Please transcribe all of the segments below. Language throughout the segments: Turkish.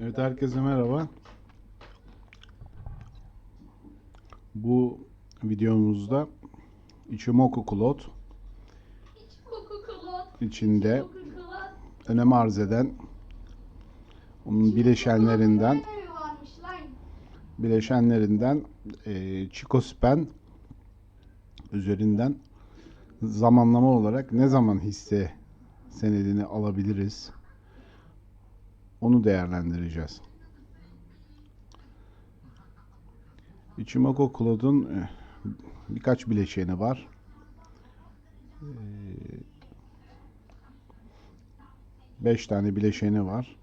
Evet herkese merhaba. Bu videomuzda Ichimoku Cloud içinde önem arz eden onun bileşenlerinden bileşenlerinden e, Chicospen üzerinden zamanlama olarak ne zaman hisse senedini alabiliriz? Onu değerlendireceğiz. Ichimoku Cloud'un e, birkaç bileşeni var. 5 tane bileşeni var.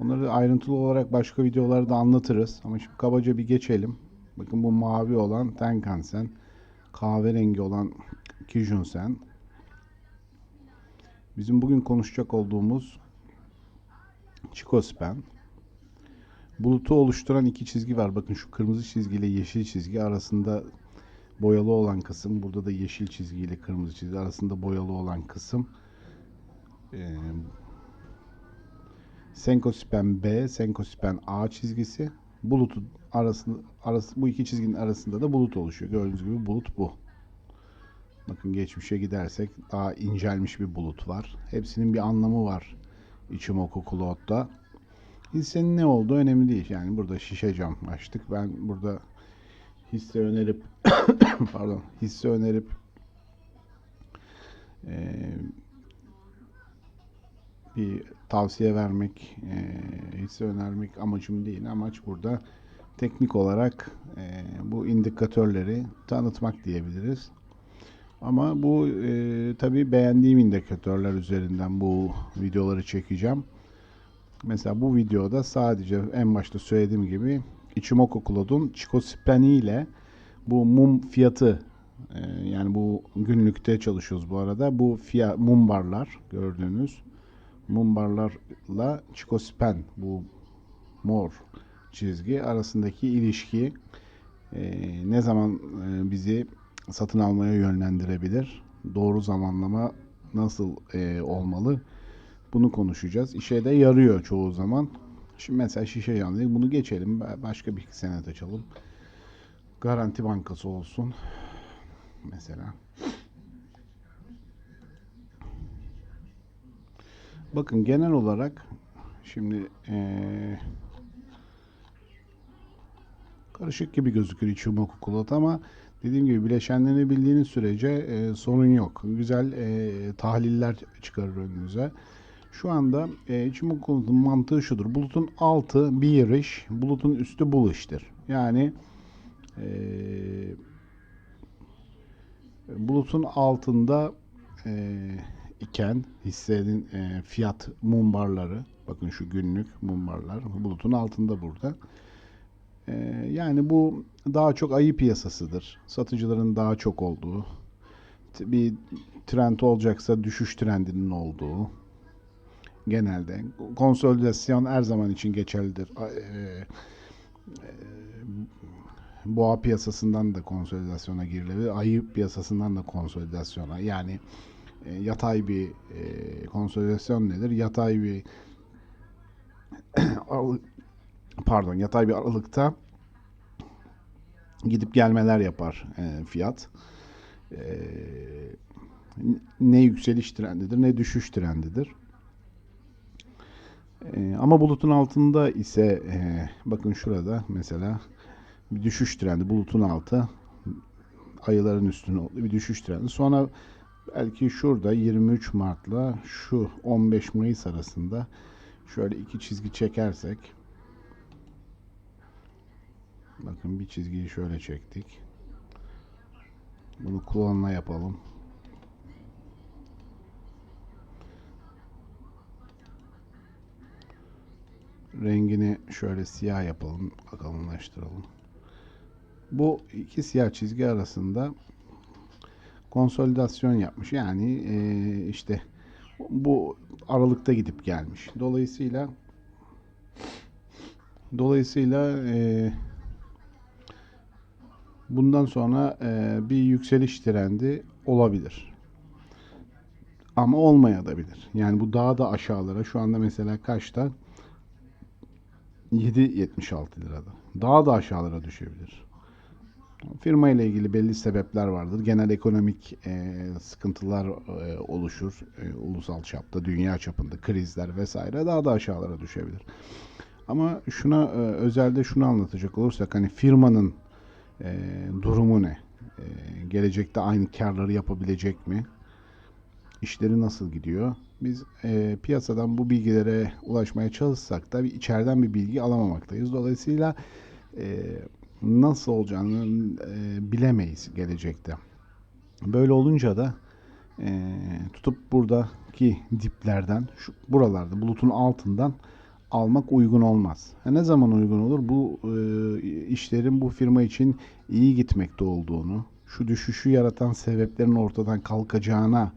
Onları ayrıntılı olarak başka videolarda anlatırız. Ama şimdi kabaca bir geçelim. Bakın bu mavi olan Tenkan-sen. Kahverengi olan Kijun-sen. Bizim bugün konuşacak olduğumuz Chicospen. Bulutu oluşturan iki çizgi var. Bakın şu kırmızı çizgi ile yeşil çizgi arasında boyalı olan kısım. Burada da yeşil çizgi ile kırmızı çizgi arasında boyalı olan kısım. Ee, Senkospen B, Senkospen A çizgisi. Bulutun arasında arası bu iki çizginin arasında da bulut oluşuyor. Gördüğünüz gibi bulut bu. Bakın geçmişe gidersek daha incelmiş bir bulut var. Hepsinin bir anlamı var. Ichimoku Cloud'da. Hissenin ne olduğu önemli değil. Yani burada şişe cam açtık. Ben burada hisse önerip pardon hisse önerip eee bir tavsiye vermek, e, hisse önermek amacım değil. Amaç burada teknik olarak e, bu indikatörleri tanıtmak diyebiliriz. Ama bu e, tabii beğendiğim indikatörler üzerinden bu videoları çekeceğim. Mesela bu videoda sadece en başta söylediğim gibi Ichimoku Cloud'un Chicospeni ile bu mum fiyatı e, yani bu günlükte çalışıyoruz bu arada. Bu fiyat, mum barlar gördüğünüz mumbarlarla Chicospen bu mor çizgi arasındaki ilişki e, ne zaman e, bizi satın almaya yönlendirebilir? Doğru zamanlama nasıl e, olmalı? Bunu konuşacağız. İşe de yarıyor çoğu zaman. Şimdi mesela şişe yandı. Bunu geçelim. Ba- Başka bir senet açalım. Garanti Bankası olsun. Mesela. Bakın genel olarak şimdi eee, karışık gibi gözükür Ichimoku Cloud ama dediğim gibi bileşenlerini bildiğiniz sürece eee, sorun yok. Güzel eee, tahliller çıkarır önünüze. Şu anda eee Ichimoku Cloud'un mantığı şudur. Bulutun altı bearish, bulutun üstü bullish'tir. Yani eee, bulutun altında eee, iken hissenin e, fiyat mumbarları bakın şu günlük mumbarlar bulutun altında burada. E, yani bu daha çok ayı piyasasıdır. Satıcıların daha çok olduğu bir trend olacaksa düşüş trendinin olduğu genelde konsolidasyon her zaman için geçerlidir. E, e, boğa piyasasından da konsolidasyona girilebilir. Ayı piyasasından da konsolidasyona. Yani e, yatay bir konsolidasyon nedir? Yatay bir pardon yatay bir aralıkta gidip gelmeler yapar e, fiyat. E, ne yükseliş trendidir ne düşüş trendidir. E, ama bulutun altında ise e, bakın şurada mesela bir düşüş trendi bulutun altı ayıların üstüne oldu bir düşüş trendi. Sonra belki şurada 23 Mart'la şu 15 Mayıs arasında şöyle iki çizgi çekersek bakın bir çizgiyi şöyle çektik. Bunu klonla yapalım. Rengini şöyle siyah yapalım. Kalınlaştıralım. Bu iki siyah çizgi arasında konsolidasyon yapmış. Yani e, işte bu aralıkta gidip gelmiş. Dolayısıyla dolayısıyla e, bundan sonra e, bir yükseliş trendi olabilir. Ama olmayabilir. Yani bu daha da aşağılara şu anda mesela kaçta? 7.76 lirada. Daha da aşağılara düşebilir. Firma ile ilgili belli sebepler vardır. Genel ekonomik e, sıkıntılar e, oluşur. E, ulusal çapta, dünya çapında krizler vesaire daha da aşağılara düşebilir. Ama şuna e, özelde şunu anlatacak olursak hani firmanın e, durumu ne? E, gelecekte aynı karları yapabilecek mi? İşleri nasıl gidiyor? Biz e, piyasadan bu bilgilere ulaşmaya çalışsak da bir içeriden bir bilgi alamamaktayız. Dolayısıyla e, nasıl olacağını e, bilemeyiz gelecekte. Böyle olunca da e, tutup buradaki diplerden, şu buralarda bulutun altından almak uygun olmaz. Ha, ne zaman uygun olur? Bu e, işlerin bu firma için iyi gitmekte olduğunu, şu düşüşü yaratan sebeplerin ortadan kalkacağına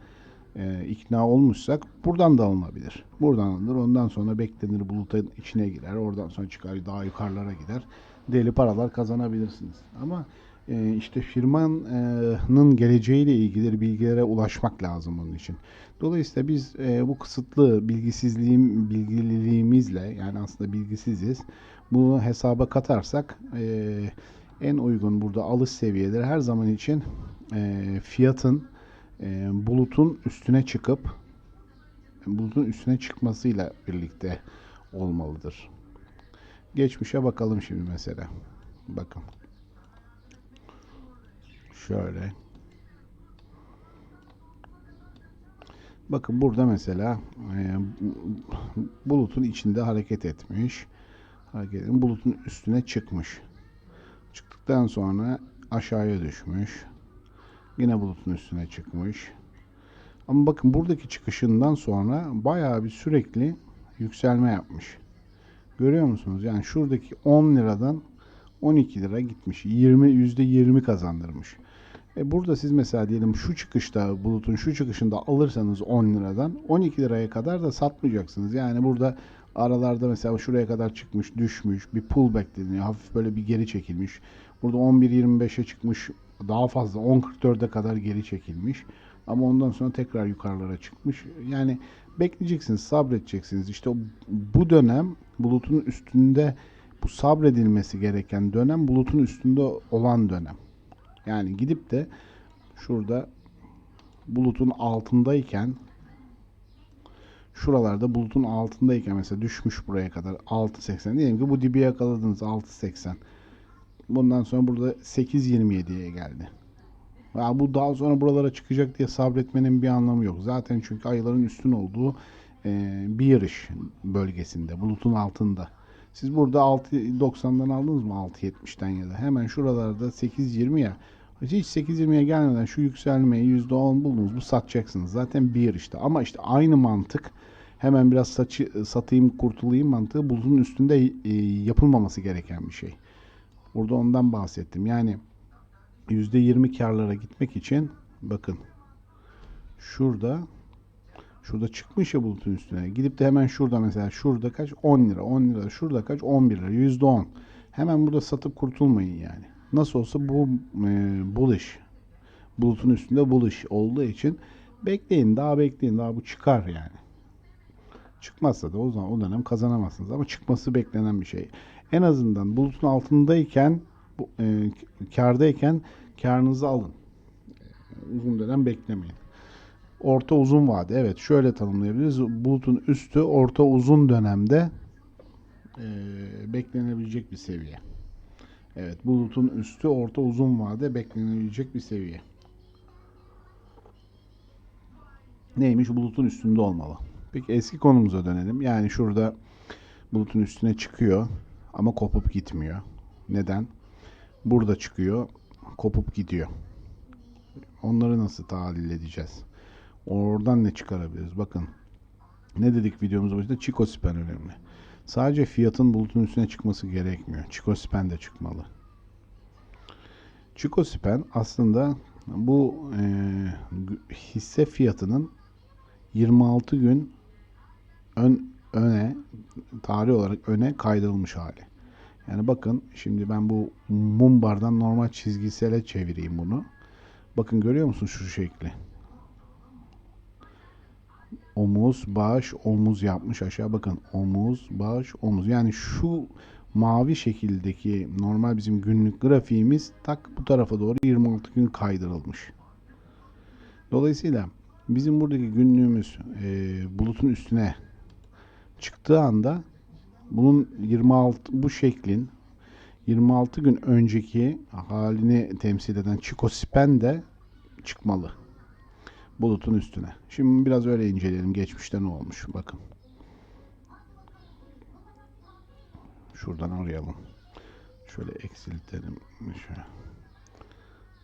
e, ikna olmuşsak buradan da alınabilir. Buradan alınır. Ondan sonra beklenir bulutun içine girer. Oradan sonra çıkar daha yukarılara gider. Deli paralar kazanabilirsiniz. Ama e, işte firmanın geleceğiyle ilgili bilgilere ulaşmak lazım onun için. Dolayısıyla biz e, bu kısıtlı bilgisizliğim bilgililiğimizle yani aslında bilgisiziz. Bunu hesaba katarsak e, en uygun burada alış seviyeleri her zaman için e, fiyatın bulutun üstüne çıkıp bulutun üstüne çıkmasıyla birlikte olmalıdır. Geçmişe bakalım şimdi mesela. Bakın. Şöyle. Bakın burada mesela e, bulutun içinde hareket etmiş. Hareket bulutun üstüne çıkmış. Çıktıktan sonra aşağıya düşmüş. Yine bulutun üstüne çıkmış. Ama bakın buradaki çıkışından sonra bayağı bir sürekli yükselme yapmış. Görüyor musunuz? Yani şuradaki 10 liradan 12 lira gitmiş. 20 %20 kazandırmış. E burada siz mesela diyelim şu çıkışta bulutun şu çıkışında alırsanız 10 liradan 12 liraya kadar da satmayacaksınız. Yani burada aralarda mesela şuraya kadar çıkmış, düşmüş, bir pullback deniyor. Hafif böyle bir geri çekilmiş. Burada 11.25'e çıkmış, daha fazla 10.44'e kadar geri çekilmiş. Ama ondan sonra tekrar yukarılara çıkmış. Yani bekleyeceksiniz, sabredeceksiniz. İşte bu dönem bulutun üstünde bu sabredilmesi gereken dönem bulutun üstünde olan dönem. Yani gidip de şurada bulutun altındayken şuralarda bulutun altındayken mesela düşmüş buraya kadar 6.80 diyelim ki bu dibi yakaladınız 6.80 bundan sonra burada 8.27'ye geldi. Ya bu daha sonra buralara çıkacak diye sabretmenin bir anlamı yok. Zaten çünkü ayların üstün olduğu bir yarış bölgesinde, bulutun altında. Siz burada 6.90'dan aldınız mı 6.70'den ya da hemen şuralarda 8.20 ya hiç 8.20'ye gelmeden şu yükselmeyi %10 buldunuz bu satacaksınız. Zaten bir yarışta ama işte aynı mantık hemen biraz saçı, satayım kurtulayım mantığı bulutun üstünde e, yapılmaması gereken bir şey. Burada ondan bahsettim. Yani %20 karlara gitmek için bakın şurada şurada çıkmış ya bulutun üstüne. Gidip de hemen şurada mesela şurada kaç? 10 lira. 10 lira. Şurada kaç? 11 lira. %10. Hemen burada satıp kurtulmayın yani. Nasıl olsa bu e, bullish. Bulutun üstünde bullish olduğu için bekleyin. Daha bekleyin. Daha bu çıkar yani. Çıkmazsa da o zaman o dönem kazanamazsınız. Ama çıkması beklenen bir şey. En azından bulutun altındayken bu, e, kardayken karınızı alın. Uzun dönem beklemeyin. Orta uzun vade. Evet şöyle tanımlayabiliriz. Bulutun üstü orta uzun dönemde e, beklenebilecek bir seviye. Evet bulutun üstü orta uzun vade beklenebilecek bir seviye. Neymiş? Bulutun üstünde olmalı. Peki eski konumuza dönelim. Yani şurada bulutun üstüne çıkıyor ama kopup gitmiyor. Neden? Burada çıkıyor, kopup gidiyor. Onları nasıl tahlil edeceğiz? Oradan ne çıkarabiliriz? Bakın ne dedik videomuzda başında? Çikospen önemli. Sadece fiyatın bulutun üstüne çıkması gerekmiyor. Çikospen de çıkmalı. Çikospen aslında bu e, hisse fiyatının 26 gün ön öne tarih olarak öne kaydırılmış hali. Yani bakın şimdi ben bu mumbardan normal çizgisele çevireyim bunu. Bakın görüyor musun şu şekli? Omuz, baş, omuz yapmış aşağı bakın. Omuz, baş, omuz. Yani şu mavi şekildeki normal bizim günlük grafiğimiz tak bu tarafa doğru 26 gün kaydırılmış. Dolayısıyla bizim buradaki günlüğümüz e, bulutun üstüne çıktığı anda bunun 26 bu şeklin 26 gün önceki halini temsil eden çikospen de çıkmalı bulutun üstüne. Şimdi biraz öyle inceleyelim. Geçmişte ne olmuş? Bakın. Şuradan arayalım. Şöyle eksiltelim. Şöyle.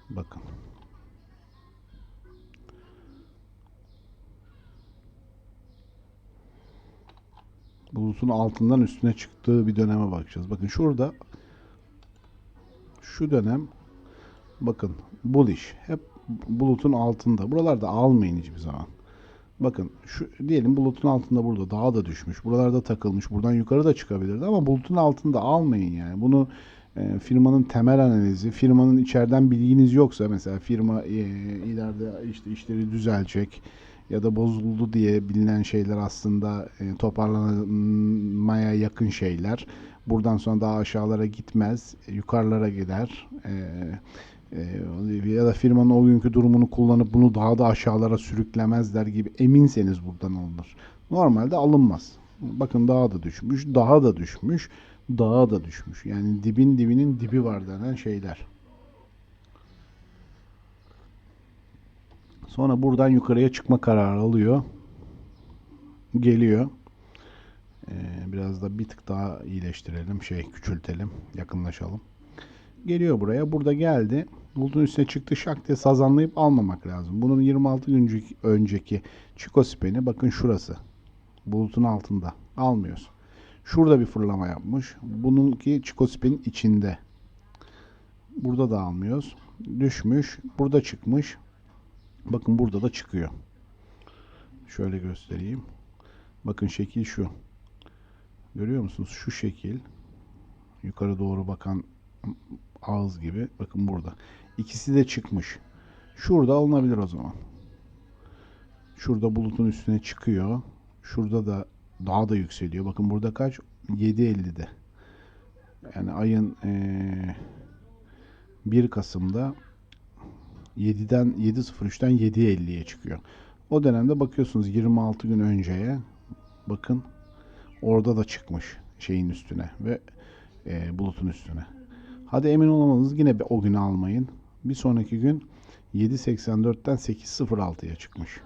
Bakın. Bulutun altından üstüne çıktığı bir döneme bakacağız. Bakın şurada şu dönem bakın bullish hep bulutun altında. Buralarda almayın hiçbir zaman. Bakın şu diyelim bulutun altında burada daha da düşmüş. Buralarda takılmış. Buradan yukarı da çıkabilirdi ama bulutun altında almayın yani. Bunu e, firmanın temel analizi, firmanın içeriden bilginiz yoksa mesela firma e, ileride işte işleri düzelecek ya da bozuldu diye bilinen şeyler aslında e, toparlanmaya yakın şeyler. Buradan sonra daha aşağılara gitmez, yukarılara gider. E, ee, ya da firmanın o günkü durumunu kullanıp bunu daha da aşağılara sürüklemezler gibi eminseniz buradan alınır. Normalde alınmaz. Bakın daha da düşmüş, daha da düşmüş, daha da düşmüş. Yani dibin dibinin dibi var denen şeyler. Sonra buradan yukarıya çıkma kararı alıyor. Geliyor. Ee, biraz da bir tık daha iyileştirelim, şey küçültelim, yakınlaşalım. Geliyor buraya. Burada geldi. Bulutun üstüne çıktı şak diye sazanlayıp almamak lazım. Bunun 26 gün önceki çikospeni bakın şurası. Bulutun altında. Almıyoruz. Şurada bir fırlama yapmış. Bununki çikospenin içinde. Burada da almıyoruz. Düşmüş. Burada çıkmış. Bakın burada da çıkıyor. Şöyle göstereyim. Bakın şekil şu. Görüyor musunuz? Şu şekil. Yukarı doğru bakan ağız gibi. Bakın burada. İkisi de çıkmış. Şurada alınabilir o zaman. Şurada bulutun üstüne çıkıyor. Şurada da daha da yükseliyor. Bakın burada kaç? 7.50'de. Yani ayın ee, 1 Kasım'da 7'den 7.03'ten 7.50'ye çıkıyor. O dönemde bakıyorsunuz 26 gün önceye bakın orada da çıkmış şeyin üstüne ve e, bulutun üstüne. Hadi emin olamadınız yine o günü almayın. Bir sonraki gün 7.84'ten 8.06'ya çıkmış.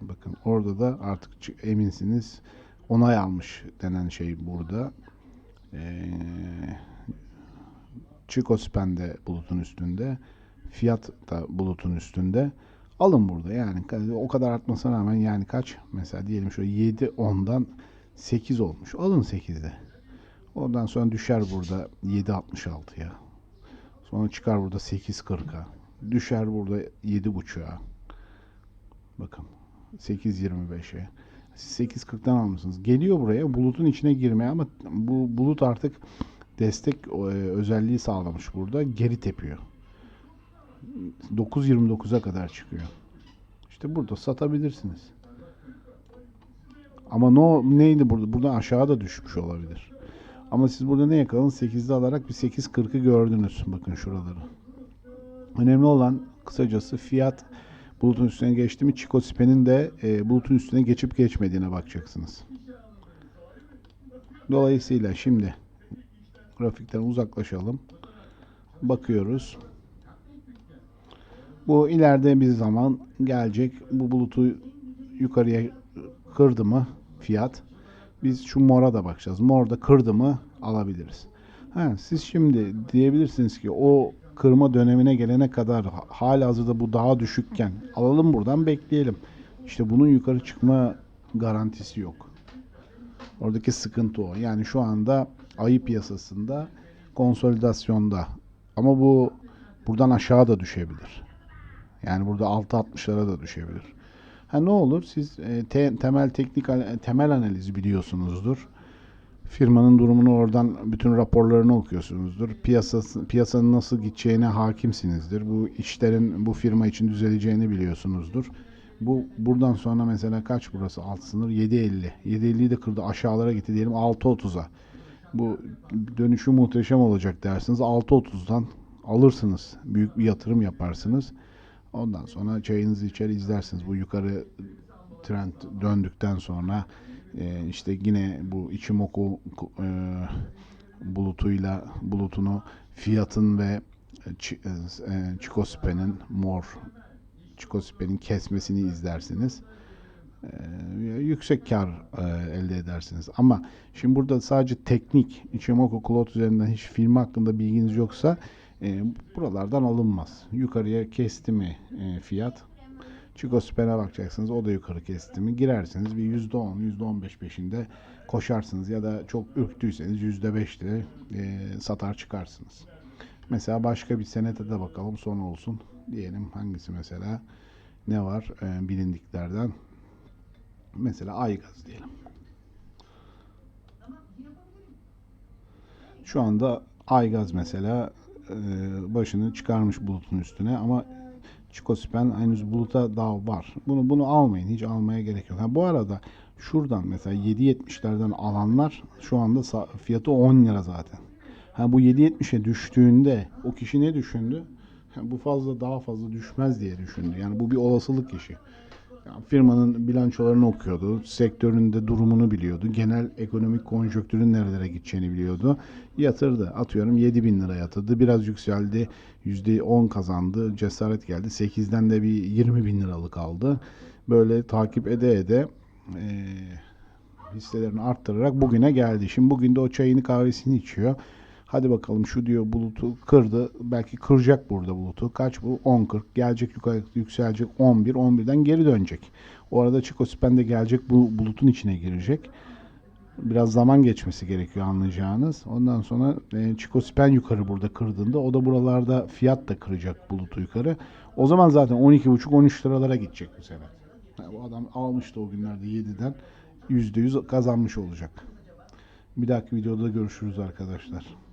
Bakın orada da artık eminsiniz onay almış denen şey burada. Ee, Çikospen de bulutun üstünde. Fiyat da bulutun üstünde. Alın burada yani o kadar artmasına rağmen yani kaç? Mesela diyelim şöyle 7 10'dan 8 olmuş. Alın 8'de. Oradan sonra düşer burada 7.66'ya. Sonra çıkar burada 8.40'a. Düşer burada 7.5'a. Bakın 8.25'e. Siz 8.40'dan almışsınız. Geliyor buraya bulutun içine girmeye ama bu bulut artık destek e, özelliği sağlamış burada. Geri tepiyor. 9.29'a kadar çıkıyor. İşte burada satabilirsiniz. Ama no neydi burada? Buradan aşağı da düşmüş olabilir. Ama siz burada ne yakaladın? 8'de alarak bir 8.40'ı gördünüz. Bakın şuraları. Önemli olan kısacası fiyat bulutun üstüne geçti mi Çikosipe'nin de e, bulutun üstüne geçip geçmediğine bakacaksınız. Dolayısıyla şimdi grafikten uzaklaşalım. Bakıyoruz. Bu ileride bir zaman gelecek. Bu bulutu yukarıya kırdı mı fiyat biz şu mora da bakacağız. Mor da kırdı mı alabiliriz. Ha, siz şimdi diyebilirsiniz ki o kırma dönemine gelene kadar hala hazırda bu daha düşükken alalım buradan bekleyelim. İşte bunun yukarı çıkma garantisi yok. Oradaki sıkıntı o. Yani şu anda ayı piyasasında konsolidasyonda ama bu buradan aşağı da düşebilir. Yani burada 6.60'lara da düşebilir. Ha ne olur siz e, te, temel teknik temel analizi biliyorsunuzdur. Firmanın durumunu oradan bütün raporlarını okuyorsunuzdur. Piyasası, piyasanın nasıl gideceğine hakimsinizdir. Bu işlerin bu firma için düzeleceğini biliyorsunuzdur. Bu buradan sonra mesela kaç burası alt sınır? 7.50. 7.50'yi de kırdı aşağılara gitti diyelim 6.30'a. Bu dönüşü muhteşem olacak dersiniz. 6.30'dan alırsınız. Büyük bir yatırım yaparsınız. Ondan sonra çayınızı içer izlersiniz. Bu yukarı trend döndükten sonra e, işte yine bu Ichimoku e, bulutuyla bulutunu fiyatın ve Ç- e, Chikospe'nin mor Chikospe'nin kesmesini izlersiniz. E, yüksek kar e, elde edersiniz. Ama şimdi burada sadece teknik Ichimoku Cloud üzerinden hiç film hakkında bilginiz yoksa e, buralardan alınmaz. Yukarıya kesti mi e, fiyat Chicospen'e bakacaksınız. O da yukarı kesti mi girersiniz. Bir %10, %15 peşinde koşarsınız. Ya da çok ürktüyseniz %5'te e, satar çıkarsınız. Mesela başka bir senete de bakalım son olsun. Diyelim hangisi mesela ne var e, bilindiklerden. Mesela Aygaz diyelim. Şu anda Aygaz mesela e, başını çıkarmış bulutun üstüne ama Çikospen henüz buluta daha var. Bunu bunu almayın. Hiç almaya gerek yok. Ha, bu arada şuradan mesela 7.70'lerden alanlar şu anda fiyatı 10 lira zaten. Ha, bu 7.70'e düştüğünde o kişi ne düşündü? Ha, bu fazla daha fazla düşmez diye düşündü. Yani bu bir olasılık işi. Yani firmanın bilançolarını okuyordu, sektöründe durumunu biliyordu, genel ekonomik konjonktürün nerelere gideceğini biliyordu. Yatırdı. Atıyorum 7 bin lira yatırdı. Biraz yükseldi. %10 kazandı. Cesaret geldi. 8'den de bir 20 bin liralık aldı. Böyle takip ede ede eee hisselerini arttırarak bugüne geldi. Şimdi bugün de o çayını kahvesini içiyor. Hadi bakalım şu diyor bulutu kırdı. Belki kıracak burada bulutu. Kaç bu? 10.40. Gelecek yukarı yükselecek 11. 11'den geri dönecek. O arada Chico Spen de gelecek bu bulutun içine girecek. Biraz zaman geçmesi gerekiyor anlayacağınız. Ondan sonra e, Chico Spen yukarı burada kırdığında o da buralarda fiyat da kıracak bulutu yukarı. O zaman zaten 12.5-13 liralara gidecek bu sefer. Ha, bu adam almıştı o günlerde 7'den %100 kazanmış olacak. Bir dahaki videoda görüşürüz arkadaşlar.